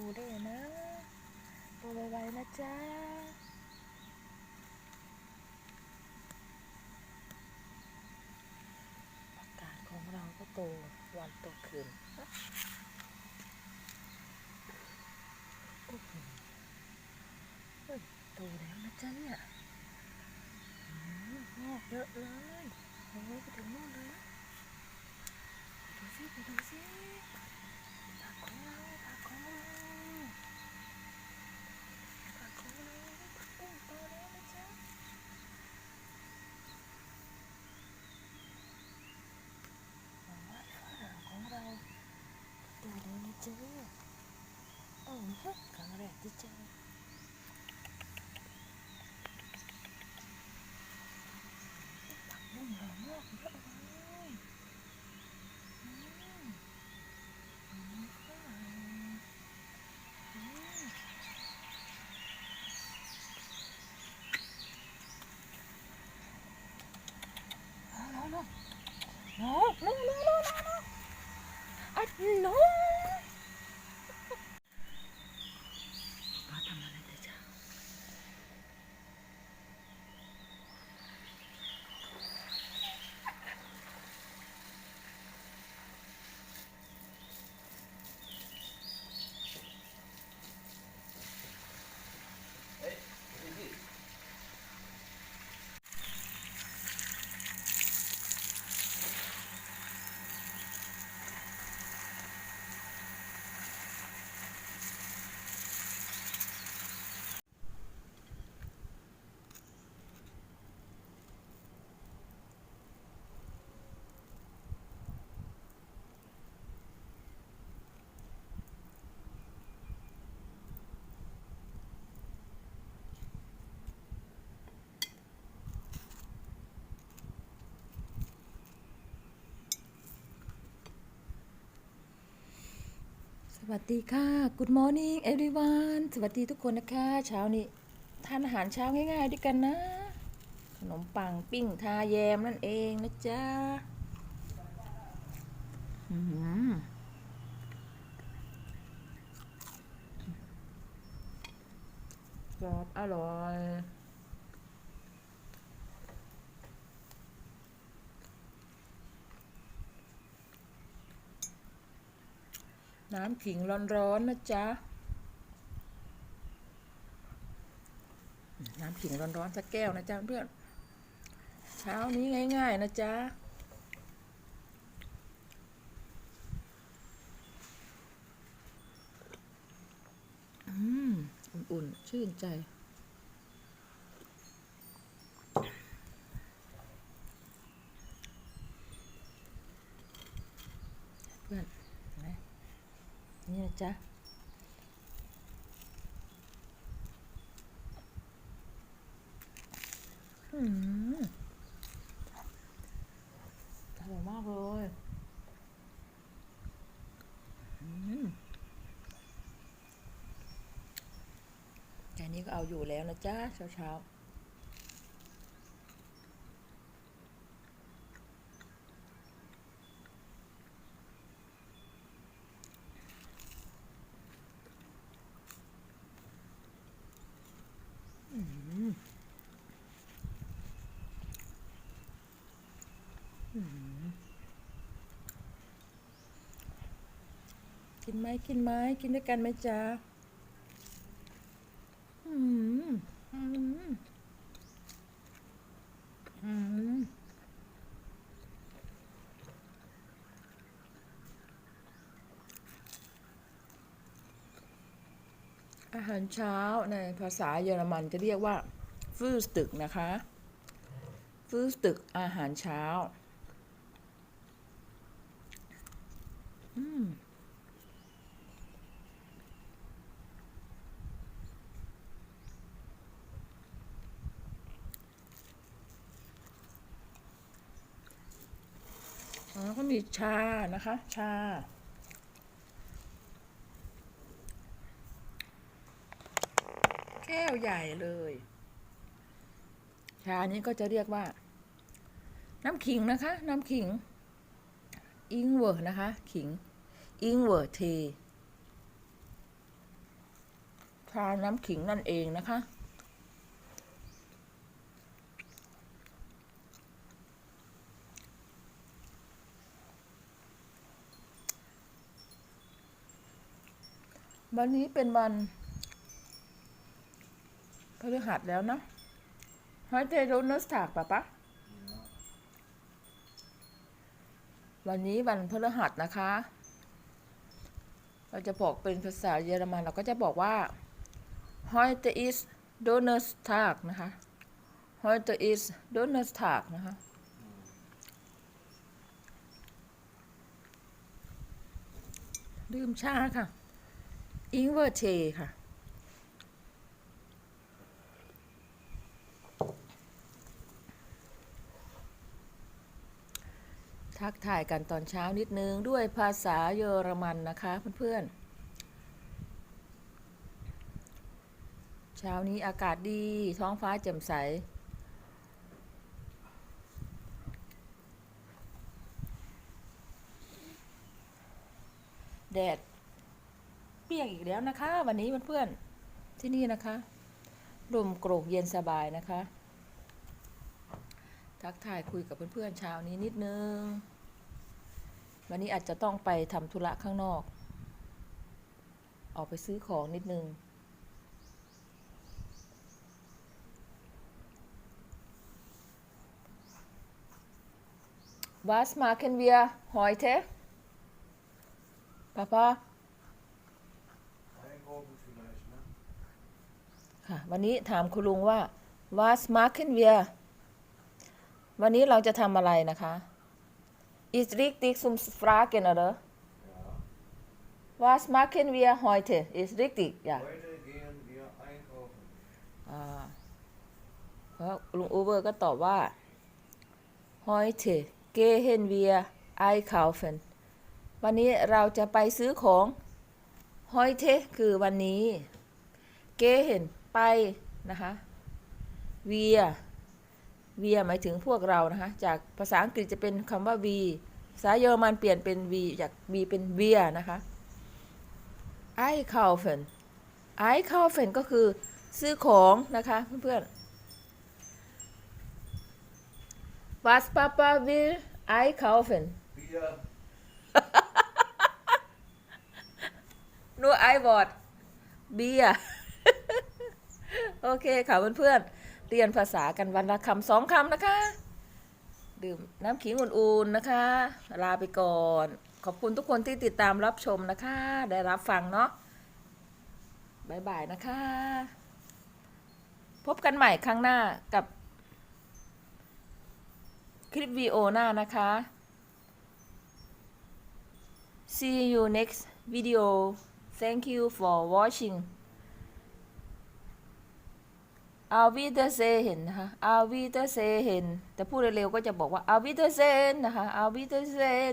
ปูได้นะ ปูไวๆนะจ๊ะอากาศของเราก็โตวันโตคืนโตแล้วนะจ๊ะเนี่ยมงอกเยอะเลยโอ้ยไปถึงนู่นเลยดูสิไปดูสิผักของเราผักของเราผักของเราผักบุ้งโตแล้วนะจ๊ะหน่อไม้ฝรั่งของเราโตแล้วนะจ๊ะโอ้โหครั้งแรกที่เจอ ผักบุ้งเรางอกเยอะเลยอื มอืมค่ะอืมเอาๆๆ no no no no no no no อะ no วัสดีค่ะ Good morning everyone สวัสดีทุกคนนะคะ เช้านี้ทานอาหารเช้าง่ายๆด้วยกันนะ ขนมปังปิ้งทาแยมนั่นเองนะจ๊ะอื้อหือกรอบอร่อย น้ำขิงร้อนๆนะจ๊ะ น้ำขิงร้อนๆสักแก้วนะจ๊ะเพื่อน เช้านี้ง่าย ๆ นะจ๊ะอืมอุ่นๆ ชื่นใจเพื่อน นไหมนี่นะจ๊ะอร่อยมากเลยอืมแค่นี้ก็เอาอยู่แล้วนะจ๊ะเช้าเช้าๆอืมอืม กินไหมกินไหมกินด้วยกันไหมจ๊ะอืมอืมอืมอาหารเช้าในภาษาเยอรมันจะเรียกว่าฟืสตึกนะคะฟืสตึกอาหารเช้า อืม อ๋อก็มีชานะคะ ชา แก้วใหญ่เลย ชานี้ก็จะเรียกว่า น้ำขิงนะคะ น้ำขิง อิงเวอร์นะคะ ขิง อิงเวอร์เทาน้ำขิงนั่นเองนะคะ วันนี้เป็นวันพฤหัสแล้วนะฮอยเตโรนัสถากปะปะ วันนี้วันพฤหัสนะคะ เราจะบอกเป็นภาษาเยอรมันเราก็จะบอกว่า heute ist Donnerstag นะคะ heute ist Donnerstag นะคะดื่มชาค่ะ อิงเวอร์เทค่ะ ทักทายกันตอนเช้านิดนึง ด้วยภาษาเยอรมันนะคะเพื่อนๆ เช้านี้อากาศดีท้องฟ้าแจ่มใสแดด เปียงอีกแล้วนะคะ วันนี้เพื่อนๆที่นี่นะคะลมโกรกเย็นสบายนะคะ ทักทายคุยกับเพื่อนๆเช้านี้นิดนึง วันนี้อาจจะต้องไปทำธุระข้างนอก ออกไปซื้อของนิดนึง Was machen wir heute? Papa? ค่ะวันนี้ถามคุณลุงว่า Was machen wir วันนี้เราจะทำอะไรนะคะ Ist richtig zum Fragen oder Ja. Was machen wir heute Ist richtig ja Heute gehen wir einkaufen. อ่าเพราะลุงอูเบอร์ก็ตอบว่า heute gehen wir einkaufen วันนี้เราจะไปซื้อของ heute คือวันนี้ gehen ไปนะคะ wir wir หมายถึงพวกเรานะคะ จากภาษาอังกฤษจะเป็นคำว่า we ภาษาเยอรมันเปลี่ยนเป็น we จาก we เป็น wir นะคะ einkaufen einkaufen ก็คือซื้อของนะคะเพื่อนๆ Was Papa will einkaufen Bier, nur ein Wort Bier โอเคค่ะเพื่อนๆ เรียนภาษากันวันละคำสองคำนะคะ ดื่มน้ำขิงอุ่นๆนะคะ ลาไปก่อน ขอบคุณทุกคนที่ติดตามรับชมนะคะ ได้รับฟังเนาะบายบายนะคะ พบกันใหม่ครั้งหน้ากับ คลิปวีโอหน้านะคะ see you next video thank you for watching อาวิเดเซเห็นนะคะอาวิเดเซเห็นแต่พูดเร็วๆก็จะบอกว่าอาวิเดเซนนะคะอาวิเดเซน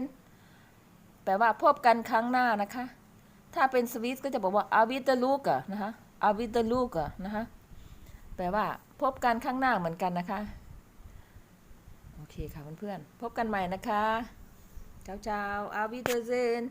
แปลว่าพบกันครั้งหน้านะคะ ถ้าเป็นสวิสก็จะบอกว่าอาวิเดลูกะนะคะอาวิเดลูกะนะคะแปลว่าพบกันข้างหน้าเหมือนกันนะคะ โอเคค่ะเพื่อนๆ พบกันใหม่นะคะ เจ้าๆอาวิเดเซน